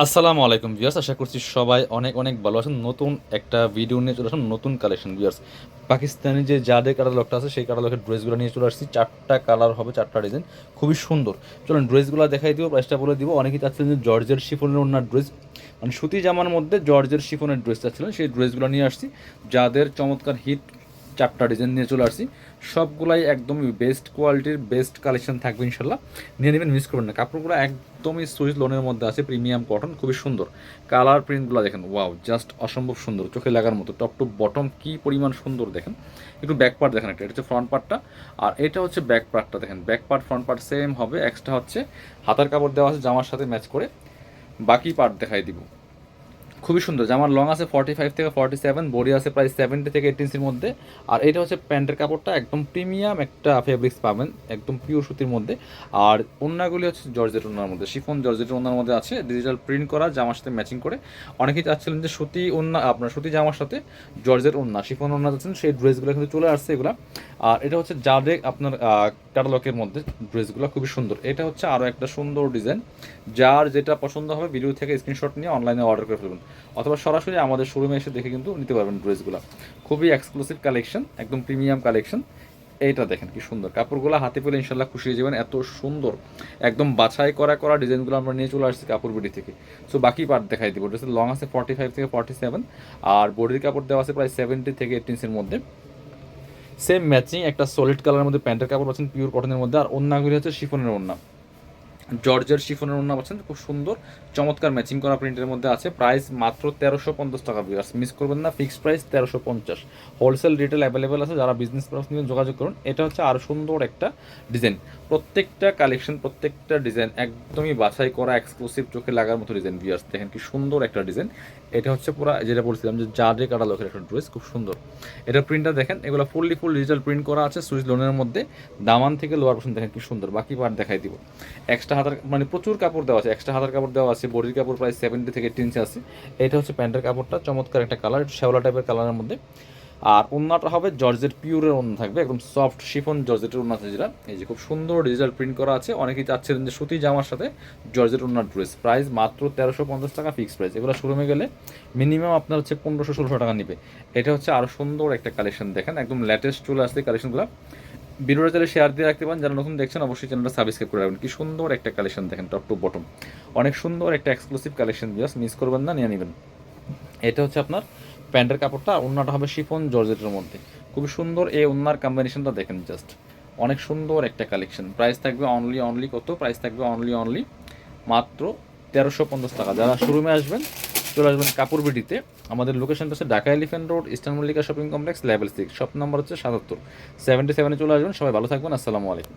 আসসালামু আলাইকুম ভিউয়ার্স, আশা করছি সবাই অনেক অনেক ভালো আছেন। নতুন একটা ভিডিও নিয়ে চলে আসুন নতুন কালেকশন ভিউয়ার্স। পাকিস্তানি যে যাদের কাটালকটা আছে, সেই কাটালকের ড্রেসগুলো নিয়ে চলে আসছি। চারটা কালার হবে, চারটা ডিজাইন খুবই সুন্দর। চলুন ড্রেসগুলো দেখাই দিব প্রাইসটা বলে দিব। অনেকেই চাচ্ছেন যে জর্জের শিফনের ওনার ড্রেস মানে সুতি জামার মধ্যে জর্জের শিফনের ড্রেস চাচ্ছিলেন সেই ড্রেসগুলো নিয়ে আসছি। যাদের চমৎকার হিট চারটা ডিজাইন নিয়ে চলে আসছি। সবগুলাই একদমই বেস্ট কোয়ালিটির বেস্ট কালেকশন থাকবে ইনশাল্লাহ নিয়ে নেবেন মিস করবেন না। কাপড়গুলো একদমই সুইচ লোনের মধ্যে আছে প্রিমিয়াম কটন খুবই সুন্দর। কালার প্রিন্টগুলো দেখেন ওয়াও জাস্ট অসম্ভব সুন্দর, চোখে লাগার মতো। টপ টু বটম কি পরিমাণ সুন্দর দেখেন। একটু ব্যাক পার্ট দেখেন একটা, এটা হচ্ছে ফ্রন্ট পার্টটা আর এটা হচ্ছে ব্যাক পার্টটা দেখেন। Back part front part same হবে এক্সট্রা হচ্ছে, হাতার কাপড় দেওয়া আছে জামার সাথে ম্যাচ করে। বাকি পার্ট দেখাই দিব। খুবই সুন্দর জামার লং আছে ফর্টি ফাইভ থেকে ফর্টি সেভেন বডি আছে প্রায় সেভেন্টি থেকে এইট ইঞ্চির মধ্যে। আর এটা হচ্ছে প্যান্টের কাপড়টা, একদম প্রিমিয়াম একটা ফেব্রিক্স পাবেন, একদম পিওর সুতির মধ্যে। আর ওন্নাগুলি হচ্ছে জর্জেট ওনার মধ্যে, শিফন জর্জেট ওনার মধ্যে আছে ডিজিটাল প্রিন্ট করা, জামার সাথে ম্যাচিং করে। অনেকেই চাচ্ছিলেন যে সুতি ওন্না আপনার সুতি জামার সাথে জর্জেট ওন্না শিফন ওন্না যাচ্ছেন সেই ড্রেসগুলো কিন্তু চলে আসছে এগুলা। আর এটা হচ্ছে জাদে আপনার ক্যাটালগের মধ্যে ড্রেসগুলো, খুবই সুন্দর। এটা হচ্ছে আরও একটা সুন্দর ডিজাইন যার যেটা পছন্দ হবে ভিডিও থেকে স্ক্রিনশট নিয়ে অনলাইনে অর্ডার করে ফেলবেন অথবা সরাসরি আমাদের শোরুমে এসে দেখে কিন্তু নিতে পারবেন ড্রেসগুলো খুবই এক্সক্লুসিভ কালেকশন একদম প্রিমিয়াম কালেকশন এইটা দেখেন কি সুন্দর। কাপড়গুলো হাতে পেলে ইনশাল্লাহ খুশি হয়ে যাবেন, এত সুন্দর। একদম বাছাই করা করা ডিজাইনগুলো আমরা নিয়ে চলে আসছি কাপড় বিডি থেকে। সো বাকি পার্ট দেখাই দিব। ড্রেসের লং আছে ফর্টি ফাইভ থেকে ফর্টি সেভেন আর বডির কাপড় দেওয়া আছে প্রায় সেভেন্টি থেকে এইট ইঞ্চের মধ্যে। সেম ম্যাচিং একটা সলিড কালারের মধ্যে প্যান্টের কাপড় পাচ্ছেন পিওর কটনের মধ্যে, আর অন্যগুলি হচ্ছে শিফনের ওন্না। জর্জের শিফনের ওন্না পাচ্ছেন, খুব সুন্দর, চমৎকার ম্যাচিং করা প্রিন্টের মধ্যে আছে। প্রাইস মাত্র তেরোশো পঞ্চাশ টাকা বিয়ার্স মিস করবেন না ফিক্সড প্রাইস তেরোশো পঞ্চাশ। হোলসেল রিটেল অ্যাভেলেবেল আছে, যারা বিজনেস পারপাস নিয়ে যোগাযোগ করুন, এটা হচ্ছে আরও সুন্দর একটা ডিজাইন প্রত্যেকটা কালেকশন প্রত্যেকটা ডিজাইন একদমই বাছাই করা এক্সক্লুসিভ চোখে লাগার মতো ডিজাইন বিয়ার্স দেখেন কি সুন্দর একটা ডিজাইন এটা হচ্ছে পুরো, যেটা বলছিলাম যে জারে কাটা লোকের একটা ড্রেস খুব সুন্দর। এটা প্রিন্টটা দেখেন, এগুলো ফুললি ফুল ডিজিটাল প্রিন্ট করা আছে সুইচ লোনের মধ্যে। দামান থেকে লোয়ার পোর্শন দেখেন কি সুন্দর, বাকি পার্ট দেখাই দিব। এক্সট্রা হাতার মানে প্রচুর কাপড় দেওয়া আছে। এক্সট্রা হাতার কাপড় দেওয়া আছে, বডির কাপড় প্রায় সেভেন্টি থেকে এইট ইঞ্চি আছে। এটা হচ্ছে প্যান্টের কাপড়টা, চমৎকার একটা কালার একটু শ্যাওলা টাইপের কালারের মধ্যে। আর ওন্নাটা হবে জর্জের পিওরের ওন্না থাকবে, একদম সফট শিফন জর্জেটের ওন্না আছে যেটা। এই যে খুব সুন্দর ডিজিটাল প্রিন্ট করা আছে। অনেকেই চাচ্ছিলেন যে সুতি জামার সাথে জর্জেট ওন্নার ড্রেস প্রাইস মাত্র তেরোশো পঞ্চাশ টাকা ফিক্স প্রাইস এগুলো শোরুমে গেলে মিনিমাম আপনার হচ্ছে পনেরোশো ষোলোশো টাকা নিবে। এটা হচ্ছে আরও সুন্দর একটা কালেকশন দেখেন, একদম লেটেস্ট চলে আসছে কালেকশনগুলো ভিডিওটা চাইলে শেয়ার দিয়ে রাখতে পারেন। যারা নতুন দেখছেন, অবশ্যই চ্যানেলটা সাবস্ক্রাইব করে রাখবেন। কি সুন্দর একটা কালেকশন দেখেন টপ টু বটম অনেক সুন্দর একটা এক্সক্লুসিভ কালেকশন জাস্ট মিস করবেন না, নিয়ে নেবেন। এটা হচ্ছে আপনার প্যান্টের কাপড়টা ওন্নাটা হবে শিফন জর্জেটের মধ্যে। খুবই সুন্দর এই ওন্নার কম্বিনেশনটা দেখেন জাস্ট অনেক সুন্দর একটা কালেকশন প্রাইস থাকবে অনলি অনলি কত? প্রাইস থাকবে অনলি অনলি মাত্র তেরোশো পঞ্চাশ টাকা। যারা শোরুমে আসবেন চলে আসবেন কাপড় বিডিতে। আমাদের লোকেশনটা হচ্ছে Dhaka elephant road eastern Mallika shopping complex level six shop number হচ্ছে সাতাত্তর। সেভেন্টি সেভেনে চলে আসবেন, সবাই ভালো থাকবেন, আসসালামু আলাইকুম।